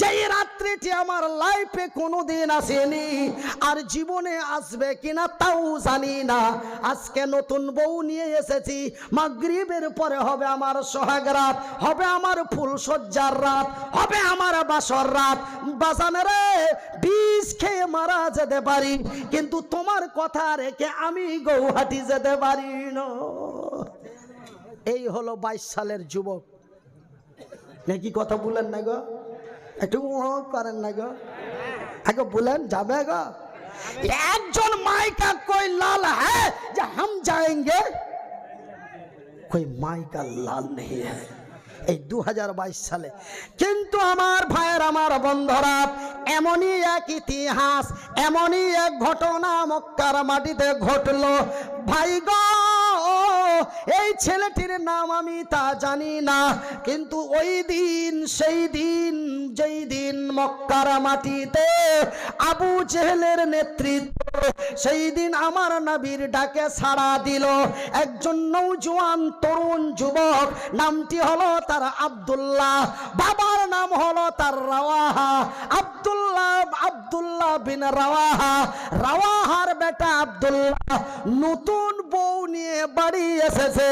যেই রাত্রিটি আমার লাইফে কোনো দিন আসেনি, আর জীবনে আসবে কিনা তাও জানি না। আজকে নতুন বউ নিয়ে এসেছি, মাগরিবের পরে হবে আমার সোহাগ রাত হবে আমার ফুল সজ্জার রাত, হবে আমার বাসর রাত। বাজানে রে, বিষ খেয়ে মারা যেতে পারি, কিন্তু তোমার কথা রেখে আমি গৌহাটি যেতে পারি না। এই হলো বাইশ সালের যুবক। নাকি কথা বলেন না গো? একটু করেন না গো। আগে বলেন, যাবে গো? একজন মাইকা কই লাল হ্যাঁ যে হাম যায়েঙ্গে? কই মাইকা লাল নেই হ্যাঁ এই দু হাজার বাইশ সালে। কিন্তু আমার ভাইয়ের, আমার বন্ধরা, এমনই এক ইতিহাস, এমনই এক ঘটনা মক্কার মাটিতে ঘটল। ভাই গ, এই ছেলেটির নাম আমি তা জানি না, কিন্তু ওই দিন, সেই দিন যেই দিন মক্কার মাটিতে আবু জেহেলের নেতৃত্ব সেই দিন আমার নবীর ডাকে সাড়া দিল। একজন নৌজওয়ান তরুণ যুবক, নামটি হলো তার আব্দুল্লাহ। বাবার নাম হলো তার রাওয়াহা। আব্দুল্লাহ আব্দুল্লাহ বিন রাওয়াহা। রাওয়াহার বেটা আব্দুল্লাহ নতুন বউ নিয়ে বাড়ি এসেছে।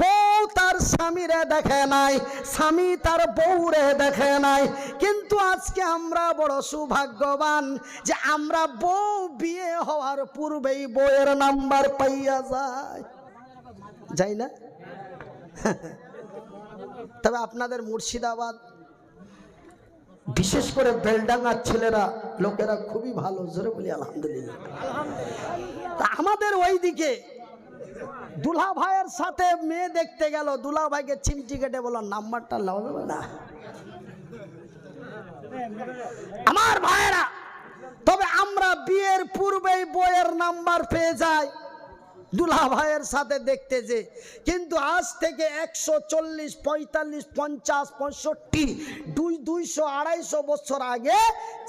বউ তার স্বামীরে দেখে নাই, স্বামী তার বউরে দেখে নাই। কিন্তু আজকে আমরা বড় সৌভাগ্যবান যে আমরা বউ বিয়ে হওয়ার পূর্বেই বউয়ের নাম্বার পাইয়া যায়। যাই না? তবে আপনাদের মুর্শিদাবাদ, বিশেষ করে বেলডাঙ্গার ছেলেরা, লোকেরা খুবই ভালো, জোরে বলি, আলহামদুলিল্লাহ। আমাদের ওই দিকে দুলা ভাইয়ের সাথে মেয়ে দেখতে গেল দুলা ভাইকে চিমটি কেটে বলল, নাম্বারটা লাগাবে না। আমার ভাইয়েরা তবে আমরা বিয়ের পূর্বেই বইয়ের নাম্বার পেয়ে যাই। দুলা ভাইয়ের সাথে দেখতে যে কিন্তু আজ থেকে একশো চল্লিশ, পঁয়তাল্লিশ, পঞ্চাশ, পঁয়ষট্টি, দুই, দুইশো, আড়াইশো বছর আগে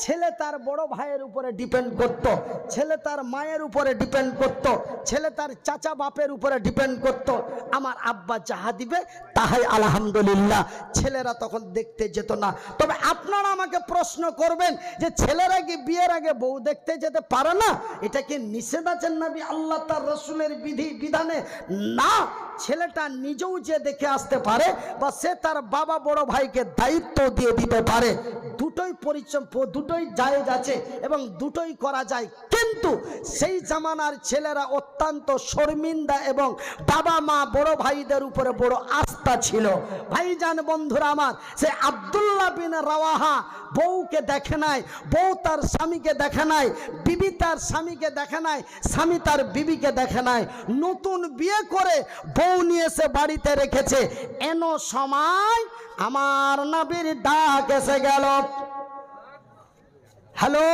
ছেলে তার বড় ভাইয়ের উপরে ডিপেন্ড করত। ছেলে তার মায়ের উপরে ডিপেন্ড করত। ছেলে তার চাচা বাপের উপরে ডিপেন্ড করত। আমার আব্বা যাহা দিবে তাহাই আলহামদুলিল্লাহ ছেলেরা তখন দেখতে যেত না তবে আপনারা আমাকে প্রশ্ন করবেন যে ছেলেরা কি বিয়ের আগে বউ দেখতে যেতে পারে না এটা কি নিষেধ আছেন নাবি আল্লাহ তার রসুলের বিধি বিধানে না ছেলেটা নিজেও যে দেখে আসতে পারে বা সে তার বাবা বড় ভাইকে দায়িত্ব দিয়ে দিতে পারে দুটোই পরিশ্রম দুটোই জায়েজ আছে এবং দুটোই করা যায়। কিন্তু সেই জামানার ছেলেরা অত্যন্ত শর্মিন্দা এবং বাবা মা বড় ভাইদের উপরে বড় আস্থা ছিল। ভাইজান বন্ধুরা আমার, সে আব্দুল্লাহ বিন রাওয়াহা বউকে দেখে নাই, বউ তার স্বামীকে দেখে নাই, বিবি তার স্বামীকে দেখে নাই, স্বামী তার বিবিকে দেখে নাই। নতুন বিয়ে করে বউ নিয়ে এসে বাড়িতে রেখেছে। এন সময় আমার নবীর ডাক এসে গেল। হ্যালো?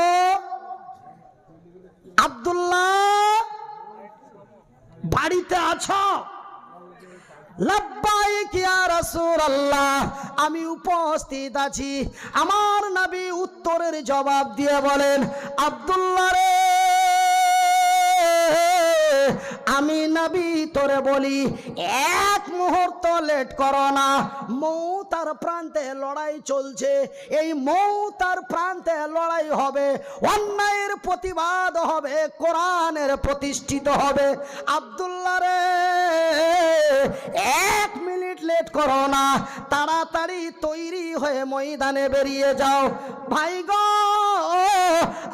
আব্দুল্লাহ, বাড়িতে আছো? আমি উপস্থিত আছি। আমার নবী উত্তরের জবাব দিয়ে বলেন, আব্দুল্লাহ রে। আমি নবী তোরে বলি, এক মুহূর্ত লেট করো না। মৌ তার প্রান্তে লড়াই চলছে। এই মৌ তার প্রান্তে লড়াই হবে, অন্যায়ের প্রতিবাদ হবে, কোরআনের প্রতিষ্ঠিত হবে। আব্দুল্লাহ রে, এক মিনিট লেট করো না, তাড়াতাড়ি তৈরি হয়ে ময়দানে বেরিয়ে যাও। ভাই গো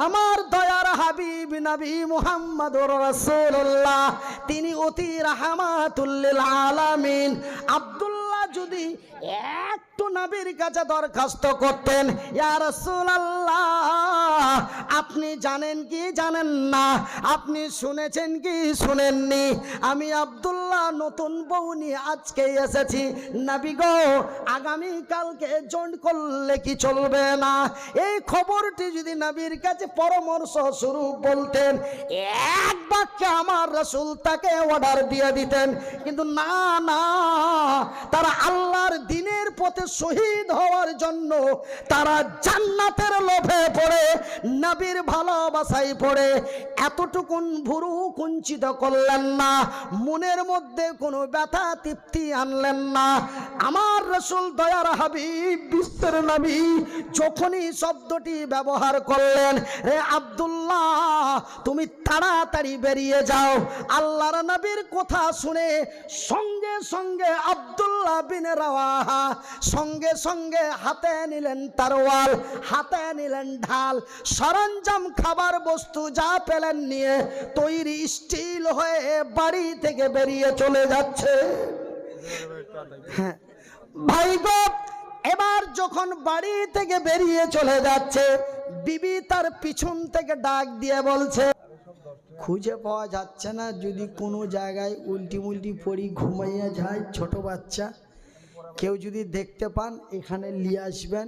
আমার দয়ার হাবিব নবী মুহাম্মদ রাসূলুল্লাহ তিনি অতি রাহমাতুল্লিল আলামিন আব্দুল্লাহ যদি একটু নবীর কাছে দরখাস্ত করতেন আপনি জানেন কি জানেন না? আপনি শুনেছেন কি শুনেননি? আমি আব্দুল্লাহ নতুন বউ নিয়ে আজকে এসেছি। নাবি গো, আগামী কালকে জয়েন করলে কি চলবে না? এই খবরটি যদি নবীর কাছে পরামর্শ শুরু বলতেন, এক বাক্যে আমার রসুল তাকে অর্ডার দিয়ে দিতেন। কিন্তু না না, তারা আল্লাহর দিনের পথে শহীদ হওয়ার জন্য তারা জান্নাতের লোভে পড়ে, নবীর ভালোবাসাই পড়ে। এতটুকুন ভুরু কুঞ্চিত করলেন না, মনের মধ্যে কোনো ব্যথা তৃপ্তি আনলেন না। আমার রসুল দয়ার হাবিব, বিশ্বের নবী যখনই শব্দটি ব্যবহার করলেন রে আব্দুল্লাহ, তুমি তাড়াতাড়ি বেরিয়ে যাও। আল্লাহর নবীর কথা শুনে সঙ্গে সঙ্গে আব্দুল্লাহ বিন রাওয়াহা সঙ্গে সঙ্গে হাতে নিলেন তারওয়াল, হাতে নিলেন ঢাল, সরঞ্জাম, খাবার বস্তু যা পেলেন নিয়ে তৈরি স্টিল হয়ে বাড়ি থেকে বেরিয়ে চলে যাচ্ছে। হ্যাঁ ভাই এবার যখন বাড়ি থেকে বেরিয়ে চলে যাচ্ছে, বিবি তার পিছন থেকে ডাক দিয়ে বলছে, খুঁজে পাওয়া যাচ্ছে না, যদি কোনো জায়গায় উল্টি মুল্টি পড়ি ঘুমাইয়া যায় ছোট বাচ্চা। কেউ যদি দেখতে পান, এখানে নিয়ে আসবেন।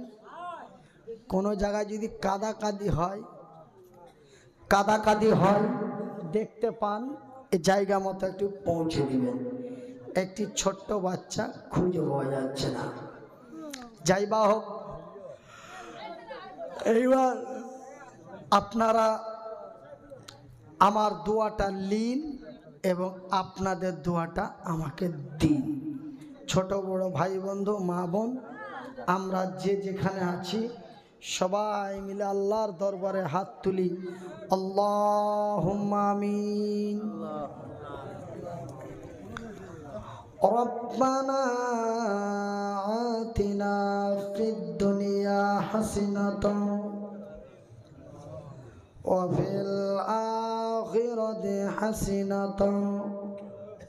কোনো জায়গায় যদি কাদা কাদি হয় কাদা কাদি হয়, দেখতে পান জায়গা মতো একটু পৌঁছে দিবেন। একটি ছোট্ট বাচ্চা খুঁজে পাওয়া যাচ্ছে না। যাই বা হোক, এইবার আপনারা আমার দোয়াটা লিন এবং আপনাদের দোয়াটা আমাকে দিন। ছোট বড় ভাই বন্ধু মা বোন আমরা যে যেখানে আছি সবাই মিলে আল্লাহর দরবারে হাত তুলি আল্লাহ আমিন ربنا آتنا في الدنيا حسنة وفي الآخرة حسنة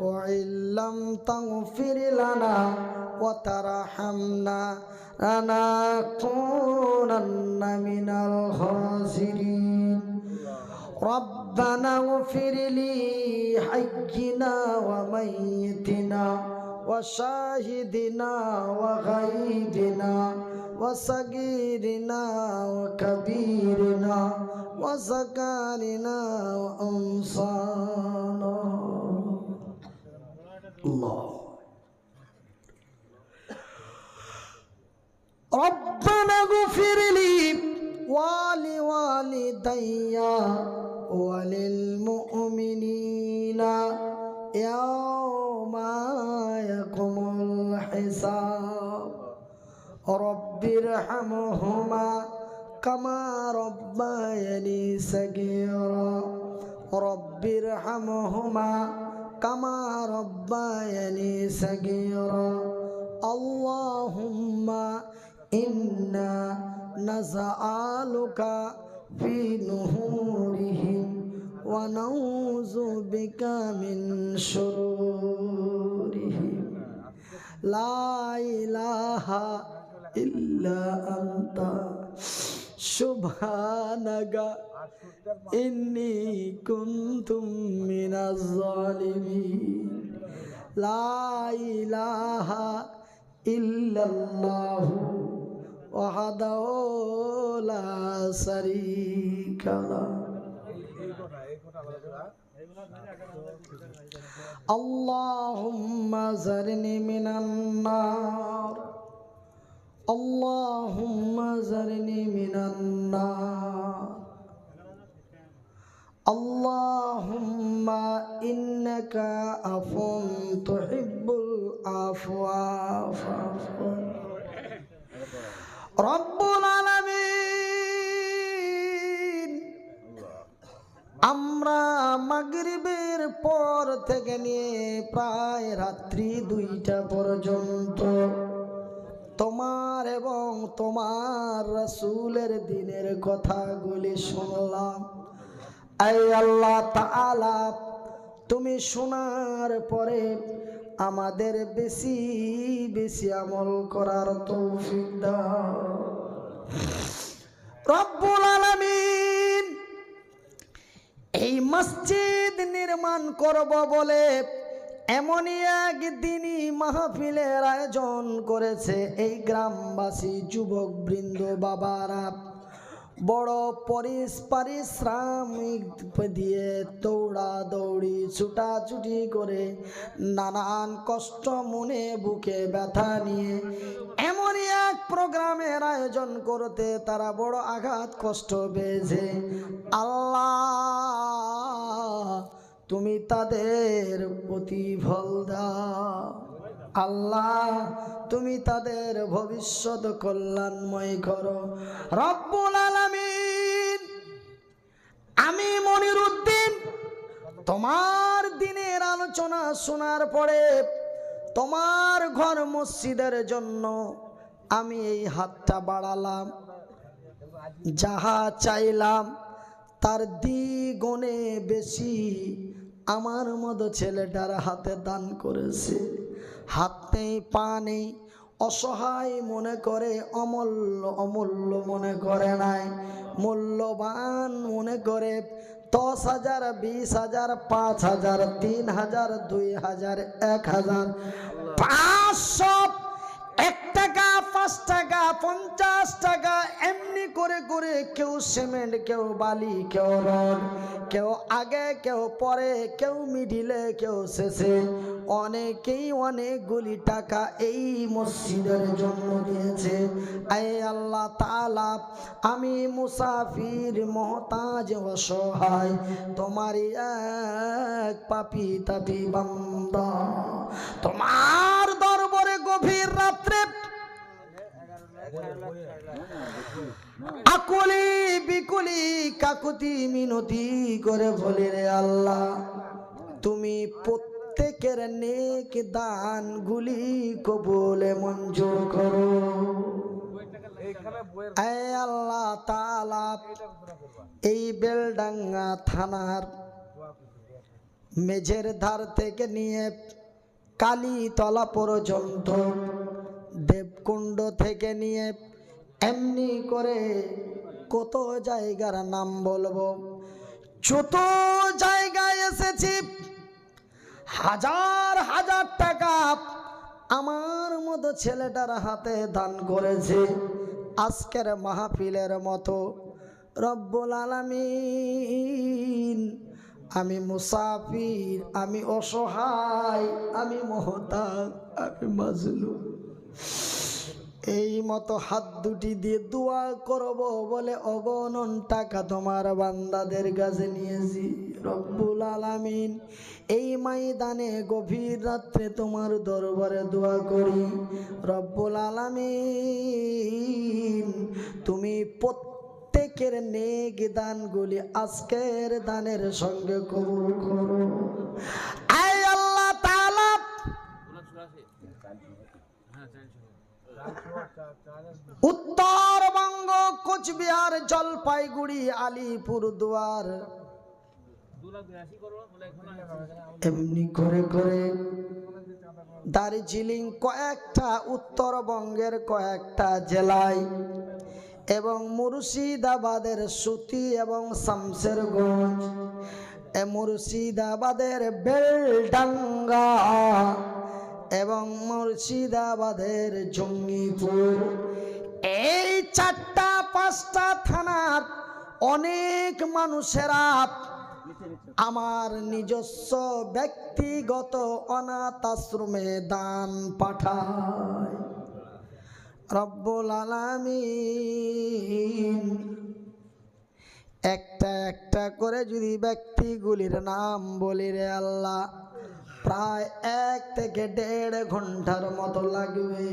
وإن لم تغفر لنا وترحمنا لنكونن من الخاسرين. ربنا اغفر لي حينا وميتنا وشاهدنا وغيبنا وصغيرنا وكبيرنا وزكارنا وأنصارنا. الله. ربنا اغفر لي ولوالدي وللمؤمنين يوم يقوم الحساب. رب ارحمهما كما ربياني صغيرا. رب ارحمهما কামা রব্বায়ানি সগীর আল্লাহুম্মা ইন্না নাজআলুকা ফি নুহুরিহিম ওয়া নাউযু বিকা মিন শুরুরিহিম লা ইলাহা ইল্লা আনতা সুবহানাকা, ইন্নি কুনতুম মিনাজ জালিমিন লা ইলাহা ইল্লাল্লাহ ওয়াহদাহু লা শারীকা লা اللهم زرني من النار اللهم زرني من النار اللهم إنك عفو تحب العفو فاعف رب العالمين আমরা মাগরিবের পর থেকে নিয়ে প্রায় রাত্রি দুইটা পর্যন্ত তোমার এবং তোমার রসুলের দিনের কথাগুলি শুনলাম। আই আল্লাহ তাআলা, তুমি শোনার পরে আমাদের বেশি বেশি আমল করার তৌফিক রব্বুল আলামিন, এই মসজিদ নির্মাণ করব বলে এমনই একদিনই মাহফিলের আয়োজন করেছে এই গ্রামবাসী যুবক বৃন্দ বাবারা। বড় পরিস পারিশ্রমিক দিয়ে দৌড়া দৌড়ি ছুটাছুটি করে নানান কষ্ট মনে বুকে ব্যথা নিয়ে এমনই এক প্রোগ্রামের আয়োজন করতে তারা বড় আঘাত, কষ্ট পেয়েছে। আল্লাহ তুমি তাদের প্রতিফল দাও। আল্লাহ, তুমি তাদের ভবিষ্যৎ কল্যাণময় করো। রব্বুল আলামিন, আমি মনির উদ্দিন তোমার দিনের আলোচনা শোনার পরে তোমার ঘর মসজিদের জন্য আমি এই হাতটা বাড়ালাম। যাহা চাইলাম তার দ্বিগুণে বেশি আমার মতো ছেলেটার হাতে দান করেছে। হাত নেই পা নেই অসহায় মনে করে, অমূল্য অমূল্য মনে করে নাই। মূল্যবান মনে করে দশ হাজার, বিশ হাজার, পাঁচ হাজার, তিন হাজার, দুই হাজার, এক হাজার, পাঁচশো পাঁচ টাকা, পঞ্চাশ টাকা, এমনি করে করে কেউ সিমেন্ট, কেউ বালি, কেউ রড, কেউ আগে, কেউ পরে, কেউ মিডিলে, কেউ শেষে। অনেকেই অনেকগুলি টাকা এই মসজিদের জন্য দিয়েছে। আয় আল্লাহ তালা আমি মুসাফির মহতাজ অসহায়, তোমারই এক পাপি তাপি বান্দা। তোমার আকুলি বিকুলি কাকুতি মিনতি করে বলে রে আল্লাহ তুমি প্রত্যেকের নেক দান গুলি কবুলে মঞ্জুর করো। এ আল্লাহ তালা এই বেলডাঙ্গা থানার মেঝের ধার থেকে নিয়ে কালীতলা পর্যন্ত দেবকুণ্ড থেকে নিয়ে এমনি করে কত জায়গার নাম বলব? যত জায়গায় এসেছি, হাজার হাজার টাকা আমার মতো ছেলেটার হাতে দান করেছে আজকের মাহফিলের মতো। রব্বুল আলামিন, আমি মুসাফির, আমি অসহায়, আমি মহতাজ আমি মাজলুম। এই মতো হাত দুটি দিয়ে দোয়া করব বলে অগণন টাকা তোমার বান্দাদের কাছে নিয়েছি। রব্বুল আলামিন, এই ময়দানে গভীর রাত্রে তোমার দরবারে দোয়া করি। রব্বুল আলামিন, তুমি প্রত্যেকের নেক দানগুলি আজকের দানের সঙ্গে কবুল করো আল্লাহ তাআলা উত্তরবঙ্গ কোচবিহার, জলপাইগুড়ি আলিপুরদুয়ার এমনি করে করে দার্জিলিং কয়েকটা, উত্তরবঙ্গের কয়েকটা জেলায় এবং মুর্শিদাবাদের সুতি এবং শামসেরগঞ্জ, এ মুর্শিদাবাদের বেলডাঙ্গা এবং মুর্শিদাবাদের জঙ্গিপুর। এই চারটা, পাঁচটা থানার অনেক মানুষেরা আমার নিজস্ব ব্যক্তিগত অনাথ আশ্রমে দান পাঠায়। রব্বুল আলামিন একটা একটা করে যদি ব্যক্তিগুলির নাম বলি রে আল্লাহ, প্রায় এক থেকে দেড় ঘণ্টার মতো লাগবে।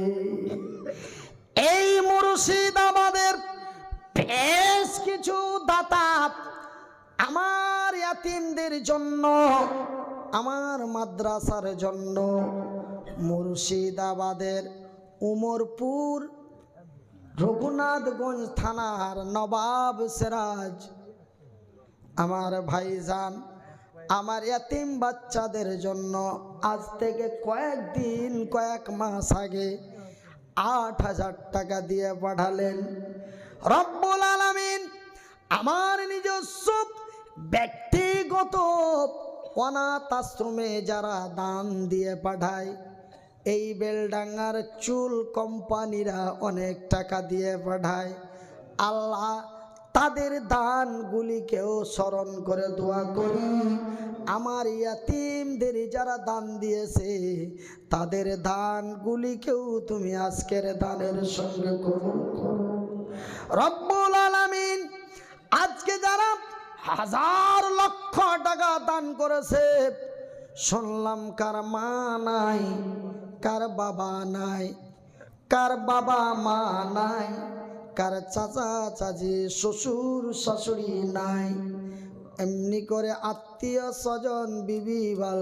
এই মুর্শিদাবাদের বেশ কিছু দাতা আমার ইয়াতিমদের জন্য, আমার মাদ্রাসার জন্য মুর্শিদাবাদের উমরপুর রঘুনাথগঞ্জ থানার নবাব সিরাজ। আমার ভাইজান, আমার এতিম বাচ্চাদের জন্য আজ থেকে কয়েকদিন, কয়েক মাস আগে আট হাজার টাকা দিয়ে পাঠালেন। রব্বুল আলামিন আমার নিজস্ব ব্যক্তিগত অনাথ আশ্রমে যারা দান দিয়ে পাঠায়, এই বেলডাঙ্গার চুল কোম্পানিরা অনেক টাকা দিয়ে পাঠায়। আল্লাহ তাদের দানগুলিকেও স্মরণ করে দোয়া করি। আমার ইয়াতিমদের যারা দান দিয়েছে, তাদের দানগুলিকেও তুমি আজকের দানের সঙ্গে কবুল করো। রব্বুল আলামিন আজকে যারা হাজার লক্ষ টাকা দান করেছে, শুনলাম কার মা নাই, কার বাবা নাই, কার বাবা মা নাই, কার চাচা, চাচি, শ্বশুর, শাশুড়ি নাই। এমনি করে আত্মীয় স্বজন, বিবি বাল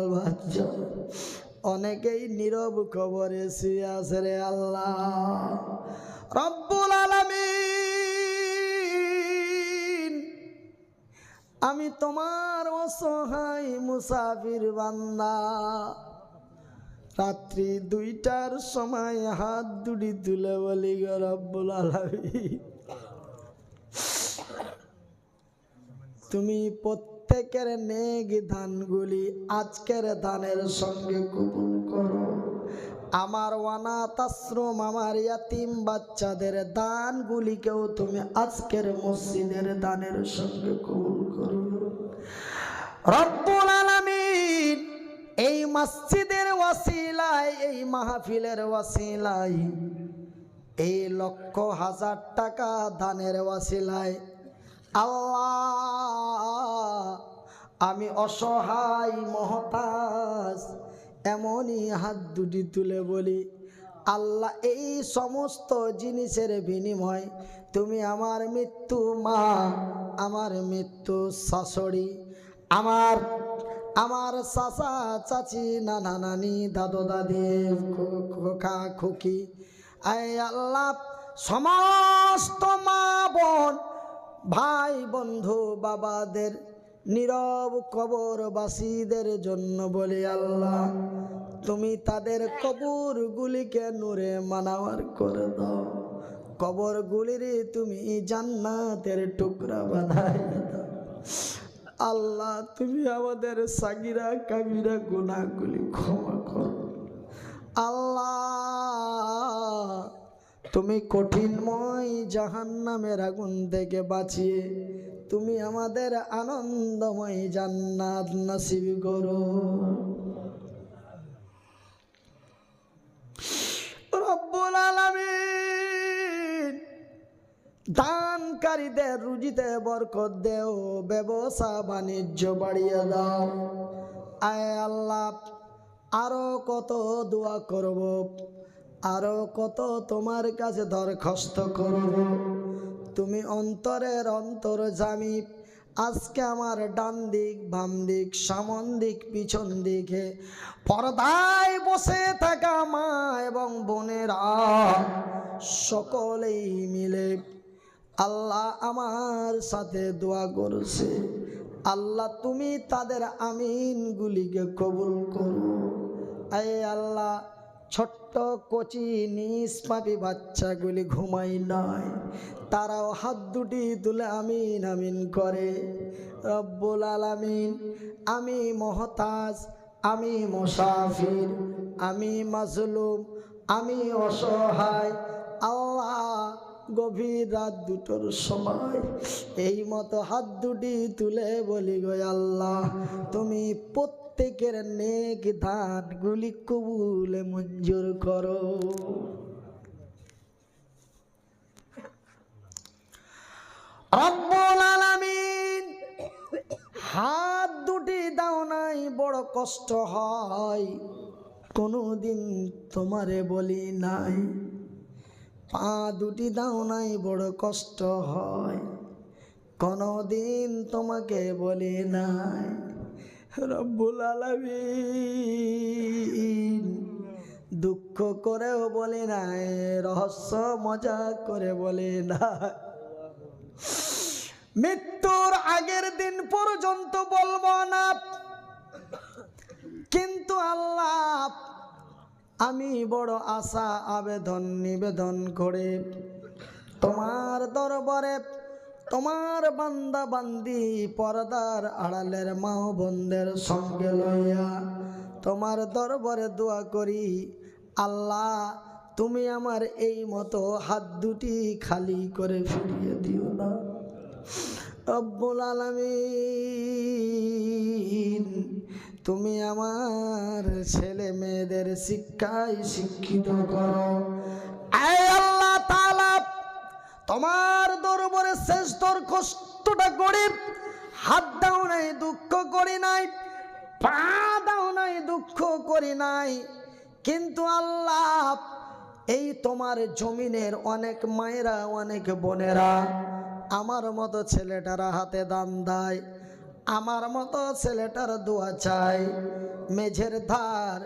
অনেকেই নীরব খবরে আছে রে আল্লাহ। রব্বুল আলামিন, আমি তোমার অসহায় মুসাফির বান্দা। রাত্রি দুইটার সময় হাত দুটি তুলে বলি, গো রব্বুল আলামিন। তুমি প্রত্যেকের নেক দানগুলি আজকের ধানের সঙ্গে কবুল করো। আমার অনাথ আশ্রম, আমার ইয়াতিম বাচ্চাদের দানগুলিকেও তুমি আজকের মসজিদের দানের সঙ্গে কবুল করো। রব্বুল আলামিন এই মসজিদের ওয়াসিলায়, এই মাহফিলের ওয়াসিলায়, এই লক্ষ হাজার টাকা দানের ওয়াসিলায় আল্লাহ, আমি অসহায় মহতাজ, এমনই হাত দুটি তুলে বলি, আল্লাহ, এই সমস্ত জিনিসের বিনিময় তুমি আমার মৃত্যু মা, আমার মৃত্যু শাশুড়ি, আমার আমার চাচা, চাচি, নানা, নানি, দাদু, দাদি, খোকা, খুকি, আয় আল্লাহ, সমস্ত মা বোন ভাই বন্ধু বাবাদের নীরব কবরবাসীদের জন্য বলি আল্লাহ, তুমি তাদের কবরগুলিকে নূরে মানাওয়ার করে দাও। কবরগুলির তুমি জান্নাতের টুকরা বানাই দাও। আল্লাহ, তুমি আমাদের সাগিরা কাবিরা গুণাগুলি ক্ষমা করো। আল্লাহ তুমি কঠিনময় জাহান নামের আগুন থেকে বাঁচিয়ে তুমি আমাদের আনন্দময় জান্নাত নসিব করো। রব্বুল আলামিন দানকারীদের রুজিতে বরকত দেও, ব্যবসা বাণিজ্য বাড়িয়ে দাও। আয় আল্লাহ, আরও কত দোয়া করব। আরও কত তোমার কাছে দরখাস্ত করব? তুমি অন্তরের অন্তর জামি, আজকে আমার ডান দিক, বাম দিক, সামন দিক, পিছন দিকে। পর্দায় বসে থাকা মা এবং বোনেরা সকলেই মিলে আল্লাহ আমার সাথে দোয়া করছে। আল্লাহ তুমি তাদের আমিনগুলিকে কবুল করো। আয় আল্লাহ ছোট্ট কচি নিষ্পাপি বাচ্চাগুলি ঘুমাই নয় তারাও হাত দুটি তুলে আমিন আমিন করে। রব্বুল আলামিন, আমি মহতাজ, আমি মুসাফির, আমি মাজলুম, আমি অসহায়। আল্লাহ, গভীর রাত দুটোর সময় এই মতো হাত দুটি তুলে বলি গো আল্লাহ, তুমি প্রত্যেকের নেক দানগুলি কবুলে মঞ্জুর করো। রব্বুল আলামিন হাত দুটি দাও নাই, বড় কষ্ট হয়। কোনোদিন তোমারে বলি নাই, পা দুটি দাও নাই, বড় কষ্ট হয়। কোনোদিন তোমাকে বলি নাই। রব্বুল আলামিন। দুঃখ করেও বলি নাই, রহস্য মজা করে বলি না মৃত্যুর আগের দিন পর্যন্ত বলব না। কিন্তু আল্লাহ, আমি বড় আশা, আবেদন, নিবেদন করে তোমার দরবারে তোমার বান্দা বান্দি পর্দার আড়ালের মা বোনদের সঙ্গে লইয়া তোমার দরবারে দোয়া করি, আল্লাহ, তুমি আমার এই মতো হাত দুটি খালি করে ফিরিয়ে দিও না। রব্বুল আলামিন, তুমি আমার ছেলে মেয়েদের শিক্ষায় শিক্ষিত করো। আয় তোমার দরবারে শেষ তোর কষ্টটা করি, হাত দাও নাই, দুঃখ করি নাই, পা দাও নাই, দুঃখ করি নাই। কিন্তু আল্লাহ, এই তোমার জমিনের অনেক মায়েরা, অনেক বোনেরা আমার মতো ছেলেটারা হাতে দান দেয়, আমার মতো ছেলেটার দোয়া চাই মেঝের ধার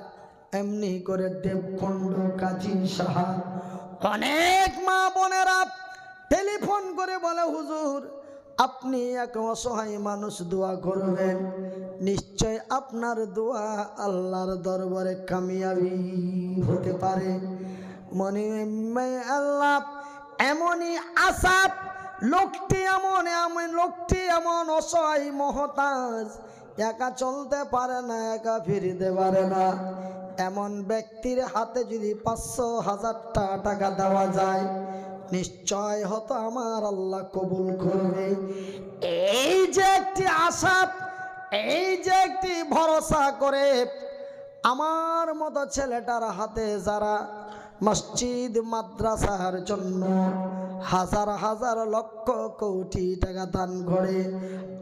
এমনি করে দেবকুণ্ড কাজী সাহা। অনেক মা বোনেরা টেলিফোন করে বলে, হুজুর, আপনি এক অসহায় মানুষ, দোয়া করবেন। নিশ্চয় আপনার দোয়া আল্লাহর দরবারে কামিয়াবি হতে পারে। মনে আল্লাহ, এমনই আশা লোকটি এমন এমন লোকটি এমন অসহায় মহতাজ। একা চলতে পারে না, একা ফিরিতে পারে না। এমন ব্যক্তির হাতে যদি পাঁচশো হাজারটা টাকা দেওয়া যায় নিশ্চয় হতো আমার আল্লাহ কবুল করবে। এই যে একটি আশা এই যে একটি ভরসা করে আমার মতো ছেলেটার হাতে যারা মসজিদ, মাদ্রাসার জন্য হাজার হাজার লক্ষ কোটি টাকা দান করে,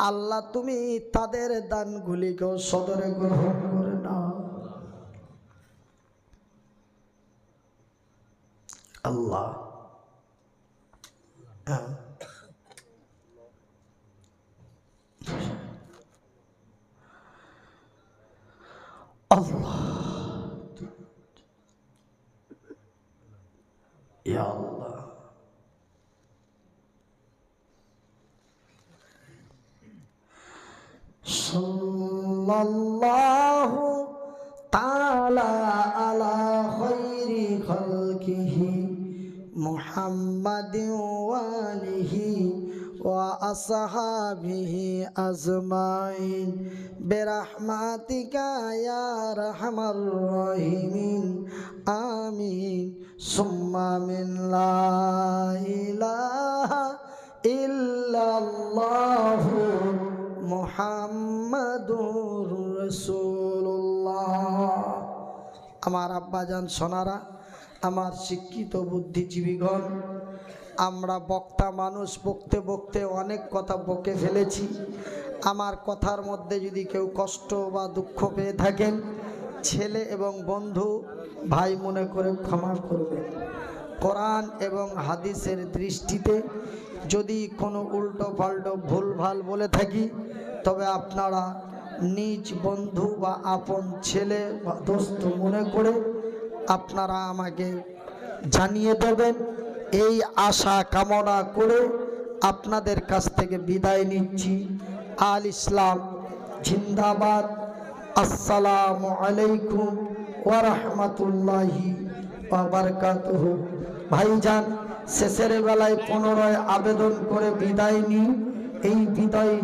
আল্লাহ তুমি তাদের দানগুলিকেও সদরে গ্রহণ করে নাও। আল্লাহ হ্যাঁ আল্লাহ আল্লাহ সাল্লাল্লাহু তাআলা আলা খাইরি খালকিহি মুহাম্মাদিন ওয়া আলিহি ওয়া আসহাবিহি আজমাইন বিরহমাতিকা ইয়া আরহামার রাহিমিন আমিন সুম্মা মিন লা ইলাহা ইল্লাল্লাহু মুহাম্মাদুর রাসূলুল্লাহ আমার আব্বাজান সোনারা আমার শিক্ষিত বুদ্ধিজীবীগণ, আমরা বক্তা মানুষ বকতে বকতে অনেক কথা বকে ফেলেছি। আমার কথার মধ্যে যদি কেউ কষ্ট বা দুঃখ পেয়ে থাকেন, ছেলে এবং বন্ধু, ভাই মনে করে ক্ষমা করবে কোরআন এবং হাদিসের দৃষ্টিতে যদি কোনো উল্টো পাল্টো ভুলভাল বলে থাকি, তবে আপনারা নিজ বন্ধু বা আপন ছেলে বা দোস্ত মনে করে আপনারা আমাকে জানিয়ে দেবেন, এই আশা কামনা করে আপনাদের কাছ থেকে বিদায় নিচ্ছি। আল ইসলাম জিন্দাবাদ। আসসালামু আলাইকুম ওরহমতুল্লাহি বারকাতুহ ভাইজান, শেষের বেলায় পুনরায় আবেদন করে বিদায় নিই এই বিদায়